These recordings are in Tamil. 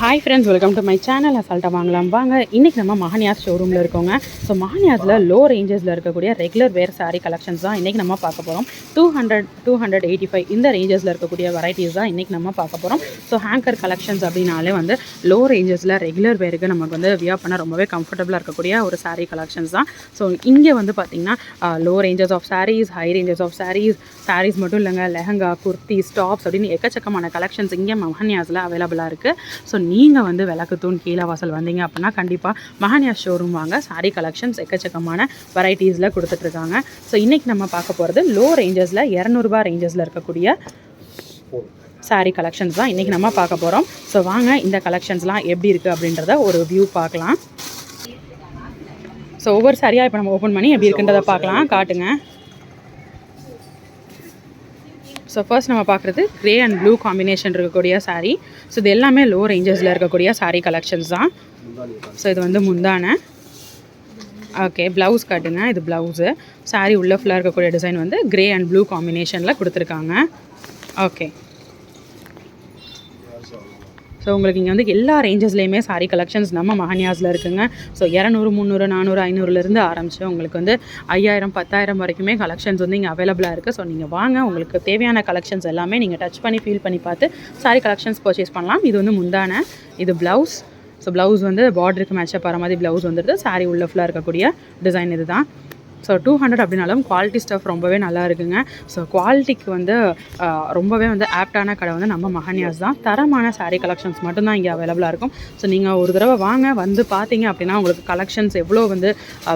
Hi friends welcome to my channel அசால்ட்டாக வாங்கலாம். வாங்க இன்றைக்கி நம்ம மஹனியாஸ் ஷோரூமில் இருக்கோங்க. ஸோ மஹனியாஸில் லோ ரேஞ்சஸில் இருக்கக்கூடிய ரெகுலர் வேர் சாரீ கலெக்ஷன்ஸ் தான் இன்றைக்கி நம்ம பார்க்க போகிறோம் two hundred two hundred eighty five இந்த ரேஞ்சஸில் இருக்கக்கூடிய வெரைட்டிஸ் தான் இன்றைக்கி நம்ம பார்க்க போகிறோம் ஸோ ஹேங்கர் கலெக்ஷன்ஸ் அப்படின்னாலே வந்து லோ ரேஞ்சஸில் ரெகுலர் வேருக்கு நமக்கு வந்து வியர் பண்ண ரொம்பவே கம்ஃபர்டபுளாக இருக்கக்கூடிய ஒரு saree கலெக்ஷன்ஸ் தான். ஸோ இங்கே வந்து பார்த்திங்கன்னா low ranges of sarees high ranges of sarees sarees மட்டும் இல்லைங்க லெஹங்கா குர்த்தி ஸ்டாப்ஸ் அப்படின்னு எக்கச்சக்கமான கலெக்ஷன்ஸ் இங்கே மஹன்யாஸில் அவைலபிளாக இருக்குது ஸோ நீங்கள் வந்து விளக்கு தூண் கீழே வாசல் வந்தீங்க அப்படின்னா கண்டிப்பாக மகானியா ஷோரூம் வாங்க. சாரீ கலெக்ஷன்ஸ் எக்கச்சக்கமான வெரைட்டிஸில் கொடுத்துட்ருக்காங்க. ஸோ இன்றைக்கி நம்ம பார்க்க போகிறது லோ ரேஞ்சஸில் இரநூறுபா ரேஞ்சஸில் இருக்கக்கூடிய சாரீ கலெக்ஷன்ஸ் தான் இன்றைக்கி நம்ம பார்க்க போகிறோம் ஸோ வாங்க இந்த கலெக்ஷன்ஸ்லாம் எப்படி இருக்குது அப்படின்றத ஒரு வியூ பார்க்கலாம். ஸோ ஒவ்வொரு சாரியாக இப்போ நம்ம ஓப்பன் பண்ணி எப்படி இருக்குன்றதை பார்க்கலாம். காட்டுங்க. ஸோ ஃபர்ஸ்ட் நம்ம பார்க்குறது க்ரே அண்ட் ப்ளூ காம்பினேஷன் இருக்கக்கூடிய சாரீ ஸோ இது எல்லாமே லோ ரேஞ்சஸில் இருக்கக்கூடிய சாரீ கலெக்ஷன்ஸ் தான். ஸோ இது வந்து முந்தான. ஓகே ப்ளவுஸ் காட்டுங்க. இது ப்ளவுஸு சாரீ உள்ள ஃபுல்லாக இருக்கக்கூடிய டிசைன் வந்து க்ரே அண்ட் ப்ளூ காம்பினேஷனில் கொடுத்துருக்காங்க. ஓகே ஸோ உங்களுக்கு இங்கே வந்து எல்லா ரேஞ்சஸ்லேயுமே சாரீ கலெக்ஷன்ஸ் நம்ம மஹன்யாஸில் இருக்குங்க. ஸோ இரநூறு முந்நூறு நானூறு ஐநூறுலேருந்து ஆரம்பித்து உங்களுக்கு வந்து ஐயாயிரம் பத்தாயிரம் வரைக்குமே கலெக்ஷன்ஸ் வந்து இங்கே அவைலபிளாக இருக்குது ஸோ நீங்கள் வாங்க உங்களுக்கு தேவையான கலெக்ஷன்ஸ் எல்லாமே நீங்கள் டச் பண்ணி ஃபீல் பண்ணி பார்த்து சாரீ கலெக்ஷன்ஸ் பர்ச்சேஸ் பண்ணலாம். இது வந்து முந்தான இது ப்ளவுஸ் ஸோ ப்ளவுஸ் வந்து பார்டருக்கு மேட்சப் ஆகிற மாதிரி ப்ளவுஸ் வந்துடுது சாரீ உள்ள ஃபுல்லாக இருக்கக்கூடிய டிசைன் இது தான் ஸோ டூ ஹண்ட்ரட் அப்படின்னாலும் குவாலிட்டி ஸ்டஃப் ரொம்பவே நல்லா இருக்குங்க. ஸோ குவாலிட்டிக்கு வந்து ரொம்பவே வந்து ஆப்டான கடை வந்து நம்ம மஹன்யாஸ் தான். தரமான சாரீ கலெக்ஷன்ஸ் மட்டும்தான் இங்கே அவைலபிளாக இருக்கும். ஸோ நீங்கள் ஒரு தடவை வாங்க வந்து பார்த்தீங்க அப்படின்னா உங்களுக்கு கலெக்ஷன்ஸ் எவ்வளோ வந்து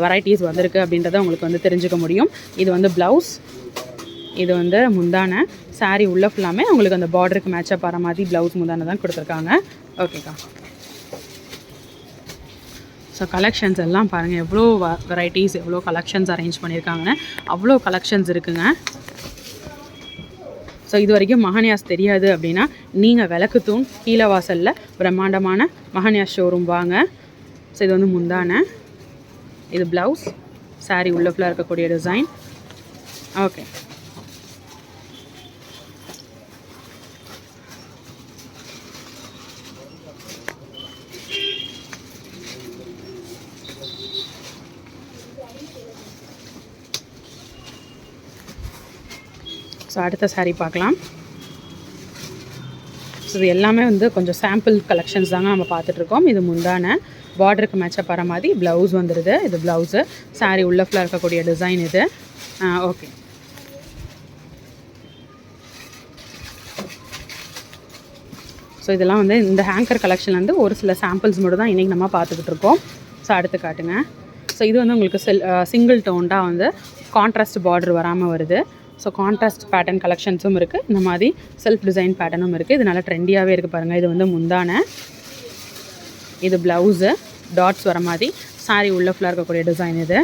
வெரைட்டிஸ் வந்திருக்கு அப்படின்றத உங்களுக்கு வந்து தெரிஞ்சுக்க முடியும். இது வந்து ப்ளவுஸ் இது வந்து முந்தான. சாரீ உள்ள ஃபுல்லாமே உங்களுக்கு அந்த பார்டருக்கு மேட்சப் ஆகிற மாதிரி ப்ளவுஸ் முந்தான தான் கொடுத்துருக்காங்க. ஓகேக்கா ஸோ கலெக்ஷன்ஸ் எல்லாம் பாருங்கள் எவ்வளோ வெரைட்டிஸ் எவ்வளோ கலெக்ஷன்ஸ் அரேஞ்ச் பண்ணியிருக்காங்க அவ்வளோ கலெக்ஷன்ஸ் இருக்குங்க. ஸோ இது வரைக்கும் மகன்யாஸ் தெரியாது அப்படின்னா நீங்கள் விளக்கு தூண் கீழே வாசலில் பிரம்மாண்டமான மகன்யாஸ் ஷோரூம் வாங்க. ஸோ இது வந்து முந்தான. இது ப்ளவுஸ் சாரீ உள்ளக்குள்ளே இருக்கக்கூடிய டிசைன் ஓகே ஸோ அடுத்த சாரீ பார்க்கலாம். ஸோ இது எல்லாமே வந்து கொஞ்சம் சாம்பிள் கலெக்ஷன்ஸ் தாங்க நம்ம பார்த்துட்ருக்கோம். இது முந்தான பார்டருக்கு மேட்சப் வர மாதிரி ப்ளவுஸ் வந்துடுது இது ப்ளவுஸு சாரீ உள்ள ஃபுல்லாக இருக்கக்கூடிய டிசைன் இது. ஓகே ஸோ இதெல்லாம் வந்து இந்த ஹேங்கர் கலெக்ஷன்லேருந்து ஒரு சில சாம்பிள்ஸ் மட்டும் தான் இன்றைக்கி நம்ம பார்த்துக்கிட்டு இருக்கோம் ஸோ அடுத்து காட்டுங்க. ஸோ இது வந்து உங்களுக்கு செல் சிங்கிள் டோன்டாக வந்து கான்ட்ராஸ்ட் பார்டர் வராமல் வருது. ஸோ கான்ட்ராஸ்ட் பேட்டர்ன் கலெக்ஷன்ஸும் இருக்குது இந்த மாதிரி செல்ஃப் டிசைன் பேட்டர்னும் இருக்குது இது நல்லா ட்ரெண்டியாகவே இருக்குது பாருங்கள் இது வந்து முந்தான இது ப்ளவுஸு டாட்ஸ் வர மாதிரி. Saree உள்ள ஃபுல்லாக இருக்கக்கூடிய டிசைன் இது.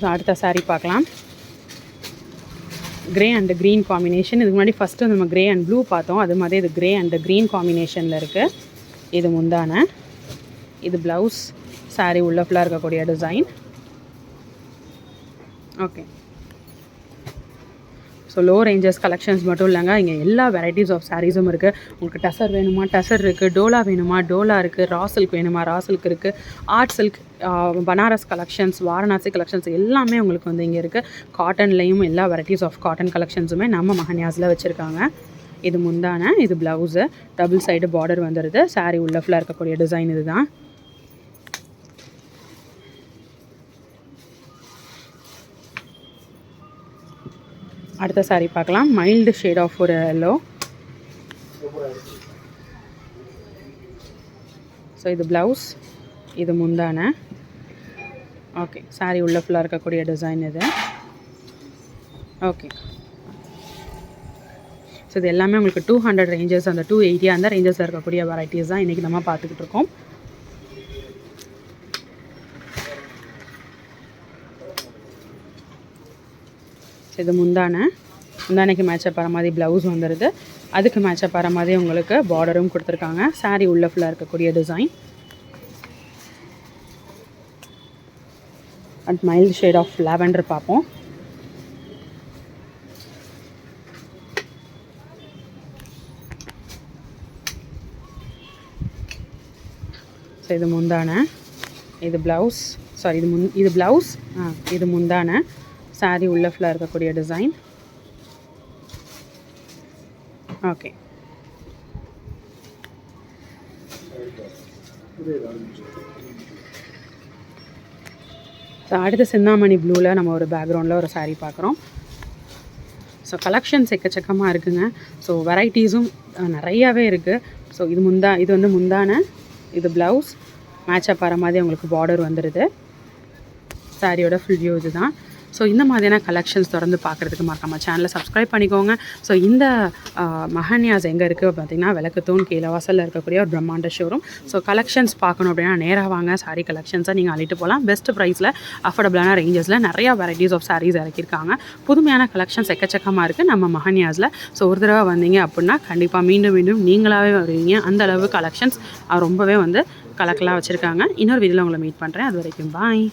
ஸோ அடுத்த saree பார்க்கலாம். கிரே அண்ட் க்ரீன் காம்பினேஷன் இதுக்கு முன்னாடி ஃபஸ்ட்டு நம்ம கிரே அண்ட் ப்ளூ பார்த்தோம். அது மாதிரி இது கிரே அண்ட் க்ரீன் காம்பினேஷனில் இருக்குது இது முந்தான. இது ப்ளவுஸ் சாரீ உள்ள ஃபுல்லாக இருக்கக்கூடிய design okay so low ranges collections மட்டும் இல்லைங்க. இங்கே எல்லா வெரைட்டிஸ் ஆஃப் சாரீஸும் இருக்குது உங்களுக்கு டசர் வேணுமா? டசர் இருக்குது டோலா வேணுமா? டோலா இருக்குது ரா சில்க் வேணுமா? ரா சில்க் இருக்குது art silk Banaras collections Varanasi collections எல்லாமே உங்களுக்கு வந்து இங்கே இருக்குது காட்டன்லேயும் எல்லா வெரைட்டிஸ் ஆஃப் காட்டன் கலெக்ஷன்ஸுமே நம்ம மஹனியாஸில் வச்சுருக்காங்க. இது முந்தான இது ப்ளவுஸு டபுள் சைடு பார்டர் வந்துடுது சாரீ உள்ள ஃபுல்லாக இருக்கக்கூடிய டிசைன் இதுதான். அடுத்த saree பார்க்கலாம். மைல்டு ஷேட் ஆஃப் ஒரு எல்லோ ஸோ இது ப்ளவுஸ் இது முந்தான. ஓகே saree உள்ளே ஃபுல்லாக இருக்கக்கூடிய டிசைன் இது. ஓகே ஸோ இது எல்லாமே உங்களுக்கு டூ ஹண்ட்ரட் ரேஞ்சஸ் அந்த டூ எயிட்டியாக அந்த ரேஞ்சஸில் இருக்கக்கூடிய வெரைட்டிஸ் தான் இன்றைக்கி நம்ம பார்த்துக்கிட்டு இருக்கோம். இது முந்தான. முந்தானைக்கு மேட்சப் ஆகிற மாதிரி ப்ளவுஸ் வந்துடுது அதுக்கு மேட்சப் ஆகிற மாதிரி உங்களுக்கு பார்டரும் கொடுத்துருக்காங்க. சாரீ உள்ள ஃபுல்லாக இருக்கக்கூடிய design and mild shade of lavender பார்ப்போம். ஸோ இது முந்தான. இது ப்ளவுஸ் சாரி இது முன் இது ப்ளவுஸ் ஆ இது முந்தான. Saree உள்ள ஃபுல்லாக இருக்கக்கூடிய டிசைன் ஓகே ஸோ அடுத்து சிந்தாமணி ப்ளூவில் நம்ம ஒரு பேக்ரவுண்டில் ஒரு சாரீ பார்க்குறோம். ஸோ கலெக்ஷன்ஸ் எக்கச்சக்கமாக இருக்குங்க. ஸோ வெரைட்டிஸும் நிறையாவே இருக்குது ஸோ இது முந்தா இது வந்து முந்தான இது ப்ளவுஸ் மேட்சப் ஆகிற மாதிரி உங்களுக்கு பார்டர் வந்துடுது சாரியோட ஃபுல் வியூ இதுதான். ஸோ இந்த மாதிரியான கலெக்ஷன்ஸ் தொடர்ந்து பார்க்குறதுக்கு மறக்காமல் சேனலை சப்ஸ்கிரைப் பண்ணிக்கோங்க. ஸோ இந்த மஹன்யாஸ் எங்கே இருக்குது பார்த்தீங்கன்னா விளக்குத்தூண் கீழே வாசலில் இருக்கக்கூடிய ஒரு பிரம்மாண்ட ஷோரூம் ஸோ கலெக்ஷன்ஸ் பார்க்கணும் அப்படின்னா நேராக வாங்க. சாரீ கலெக்ஷன்ஸை நீங்கள் அள்ளிட்டு போகலாம் பெஸ்ட் ப்ரைஸில் அஃபோர்டபுளான ரேஞ்சஸில் நிறையா வெரைட்டிஸ் ஆஃப் சாரீஸ் இறக்கியிருக்காங்க. புதுமையான கலெக்ஷன்ஸ் எக்கச்சக்கமாக இருக்குது நம்ம மஹன்யாஸில் ஸோ ஒரு தடவை வந்தீங்க அப்படின்னா கண்டிப்பாக மீண்டும் மீண்டும் நீங்களாகவே வருவீங்க. அந்த அளவு கலெக்ஷன்ஸ் ரொம்பவே வந்து கலக்கலாக வச்சுருக்காங்க. இன்னொரு வீடியோவில் உங்களை மீட் பண்ணுறேன் அது வரைக்கும் பாய்